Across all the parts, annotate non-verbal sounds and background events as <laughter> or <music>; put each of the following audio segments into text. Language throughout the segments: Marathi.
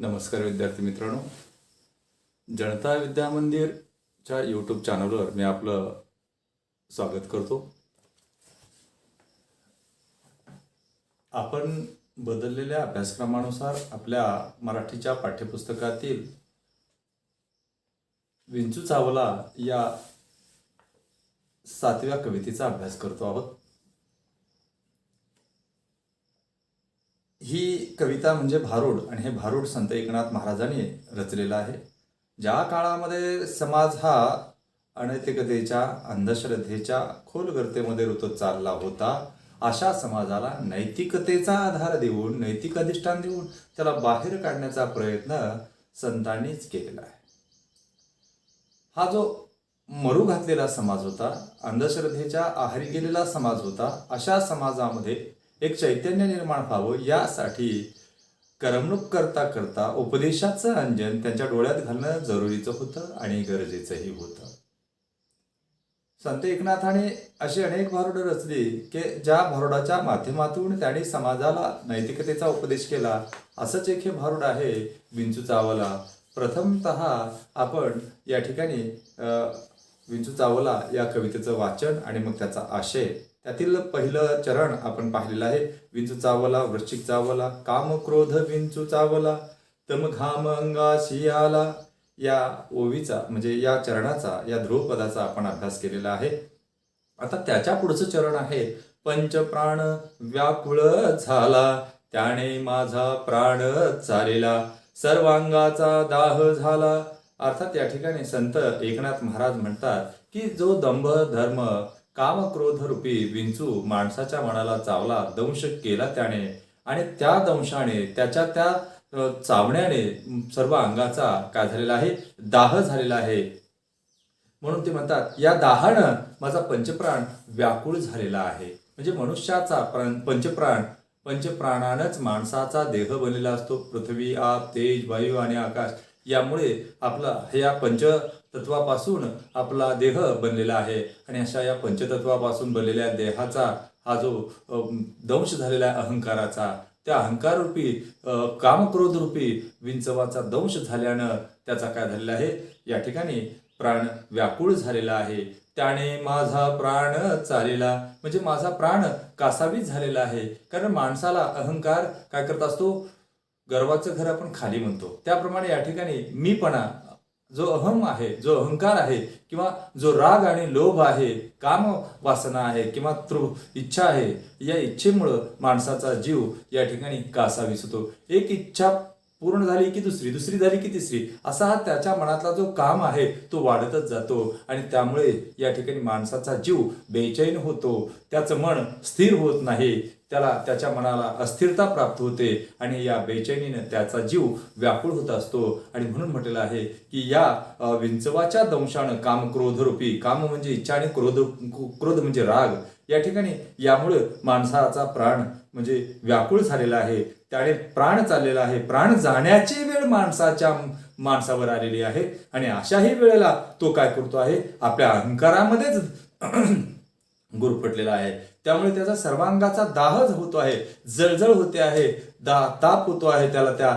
नमस्कार विद्यार्थी मित्रांनो. जनता विद्या मंदिरच्या यूट्यूब चॅनलवर मी आपलं स्वागत करतो. आपण बदललेल्या अभ्यासक्रमानुसार आपल्या मराठीच्या पाठ्यपुस्तकातील विंचू चावला या सातव्या कवितेचा अभ्यास करतो आहोत ही कविता म्हणजे भारूड आणि हे भारूड संत एकनाथ महाराजांनी रचलेलं आहे. ज्या काळामध्ये समाज हा अनैतिकतेच्या अंधश्रद्धेच्या खोल गर्तेमध्ये ऋतत चालला होता अशा समाजाला नैतिकतेचा आधार देऊन नैतिक अधिष्ठान देऊन त्याला बाहेर काढण्याचा प्रयत्न संतांनीच केलेला आहे. हा जो मरू घातलेला समाज होता अंधश्रद्धेच्या आहारी गेलेला समाज होता अशा समाजामध्ये एक चैतन्य निर्माण व्हावं यासाठी करमणूक करता करता उपदेशाचं अंजन त्यांच्या डोळ्यात घालणं जरुरीचं होतं आणि गरजेचंही होतं. संत एकनाथाने अशी अनेक भारुडं रचली की ज्या भारुडाच्या माध्यमातून त्यांनी समाजाला नैतिकतेचा उपदेश केला असंच एक हे भारुड आहे विंचू चावला. प्रथमतः आपण या ठिकाणी विंचू चावला या कवितेचं वाचन आणि मग त्याचा आशय. त्यातील पहिलं चरण आपण पाहिलेलं आहे. विंचू चावला वृश्चिक चावला काम क्रोध विंचू चावला तम घाम अंगाशी आला या ओवीचा म्हणजे या चरणाचा या ध्रुवपदाचा आपण अभ्यास केलेला आहे. आता त्याच्या पुढचं चरण आहे. पंच प्राण व्याकुळ झाला त्याने माझा प्राण चालेला. सर्वांगाचा दाह झाला. अर्थात या ठिकाणी संत एकनाथ महाराज म्हणतात की जो दंभ धर्म काम रूपी विंचू माणसाच्या मनाला चावला दंश केला त्याने. आणि त्या दंशाने त्याच्या त्या चावण्याने सर्व अंगाचा काय झालेला आहे? दाह झालेला आहे. म्हणून ते म्हणतात या दाहानं माझा पंचप्राण व्याकुळ झालेला आहे. म्हणजे मनुष्याचा प्राण पंचप्राण पंचप्राणानच माणसाचा देह बनलेला असतो. पृथ्वी आप तेज वायू आणि आकाश. यामुळे आपला हे या पंचतत्वापासून आपला देह बनलेला आहे. आणि अशा या पंचतत्वापासून बनलेल्या देहाचा हा जो दंश झालेला आहे अहंकाराचा त्या अहंकार रूपी कामक्रोध रूपी विंचवाचा दंश झाल्यानं त्याचा काय झालेला आहे? या ठिकाणी प्राण व्याकुळ झालेला आहे. त्याने माझा प्राण चालेला म्हणजे माझा प्राण कासावीस झालेला आहे. कारण माणसाला अहंकार काय करत असतो? गर्वाचं घर आपण खाली म्हणतो. त्याप्रमाणे या ठिकाणी मीपणा जो अहम आहे जो अहंकार आहे किंवा जो राग आणि लोभ आहे काम वासना आहे किंवा तृ इच्छा आहे या इच्छेमुळं माणसाचा जीव या ठिकाणी कासावीस होतो. एक इच्छा पूर्ण झाली की दुसरी दुसरी झाली की तिसरी असा हा त्याच्या मनातला जो काम आहे तो वाढतच जातो. आणि त्यामुळे या ठिकाणी माणसाचा जीव बेचैन होतो. त्याचं मन स्थिर होत नाही. त्याला त्याच्या मनाला अस्थिरता प्राप्त होते. आणि या बेचैनीनं त्याचा जीव व्याकुळ होत असतो. आणि म्हणून म्हटलेलं आहे की या विंचवाच्या दंशानं काम क्रोधरूपी काम म्हणजे इच्छा आणि क्रोध क्रोध म्हणजे राग या ठिकाणी यामुळे माणसाचा प्राण म्हणजे व्याकुळ झालेला आहे. त्याने प्राण चाललेला आहे. प्राण जाण्याची वेळ माणसाच्या माणसावर आलेली आहे. आणि अशाही वेळेला तो काय करतो आहे? आपल्या अहंकारामध्येच <clears throat> गुरफटलेला आहे. त्यामुळे त्याचा सर्वांगाचा दाहच होतो आहे. जळजळ होते आहे. दा ताप होतो आहे त्याला त्या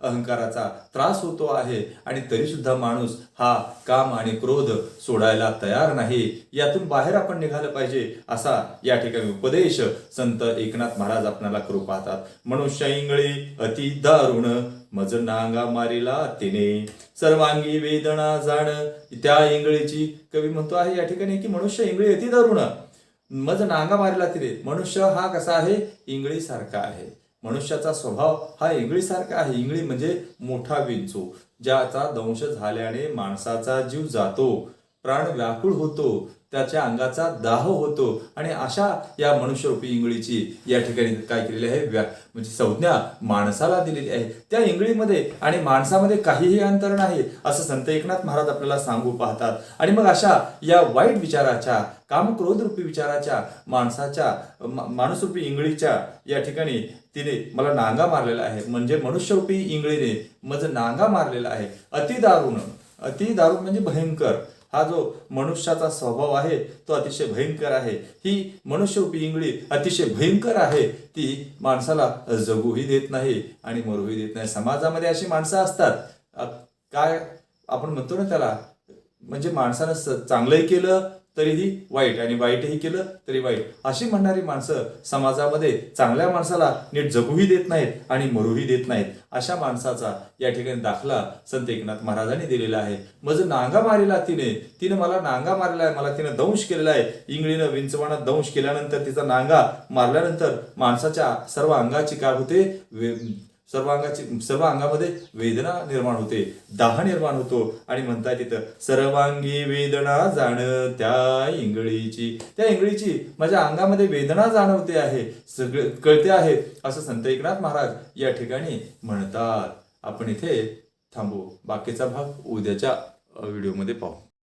अहंकाराचा त्रास होतो आहे. आणि तरी सुद्धा माणूस हा काम आणि क्रोध सोडायला तयार नाही. यातून बाहेर आपण निघालं पाहिजे असा या ठिकाणी उपदेश संत एकनाथ महाराज आपणाला करू पाहतात मनुष्य इंगळे अति दारुण मज नांगा मारिला तिने. सर्वांगी वेदना जाण त्या इंगळीची कवी म्हणतो आहे या ठिकाणी की मनुष्य इंगळी अति दारुण मज नांगा मारिला तिने. मनुष्य हा कसा आहे? इंगळी सारखा आहे. मनुष्याचा स्वभाव हा इंगळीसारखा आहे. इंगळी म्हणजे मोठा विंचू ज्याचा दंश झाल्याने माणसाचा जीव जातो प्राण व्याकुळ होतो त्याच्या अंगाचा दाह होतो आणि अशा या मनुष्यरूपी इंगळीची या ठिकाणी काय केलेली आहे? व्या म्हणजे संज्ञा माणसाला दिलेली आहे. त्या इंगळीमध्ये आणि माणसामध्ये काहीही अंतर नाही असं संत एकनाथ महाराज आपल्याला सांगू पाहतात. आणि मग अशा या वाईट विचाराच्या कामक्रोधरूपी विचाराच्या माणसाच्या माणूसरूपी इंगळीच्या या ठिकाणी तिने मला नांगा मारलेला आहे. म्हणजे मनुष्यरूपी इंगळीने माझं नांगा मारलेला आहे. अति दारुण. अति दारुण म्हणजे भयंकर. हा जो मनुष्याचा स्वभाव आहे तो अतिशय भयंकर आहे. ही मनुष्यरूपी इंगळी अतिशय भयंकर आहे. ती माणसाला जगूही देत नाही आणि मरूही देत नाही. समाजामध्ये अशी माणसं असतात. काय आपण म्हणतो ना त्याला? म्हणजे माणसानं चांगलंही केलं तरीही वाईट आणि वाईटही केलं तरी वाईट. अशी म्हणणारी माणसं समाजामध्ये चांगल्या माणसाला नीट जगूही देत नाहीत आणि मरूही देत नाहीत. अशा माणसाचा या ठिकाणी दाखला संत एकनाथ महाराजांनी दिलेला आहे. मग नांगा मारिला तिने. तिने मला नांगा मारला आहे. मला तिने दंश केलेला आहे. इंगळीनं विंचवानं दंश केल्यानंतर तिचा नांगा मारल्यानंतर माणसाच्या सर्व अंगाची काय होते? सर्व अंगाची सर्व अंगामध्ये वेदना निर्माण होते दाह निर्माण होतो. आणि म्हणतात तिथं सर्वांगी वेदना जाण त्या इंगळीची. त्या इंगळीची माझ्या अंगामध्ये वेदना जाणवते आहे सगळे कळते आहे असं संत एकनाथ महाराज या ठिकाणी म्हणतात. आपण इथे थांबू. बाकीचा भाग उद्याच्या व्हिडिओमध्ये पाहू.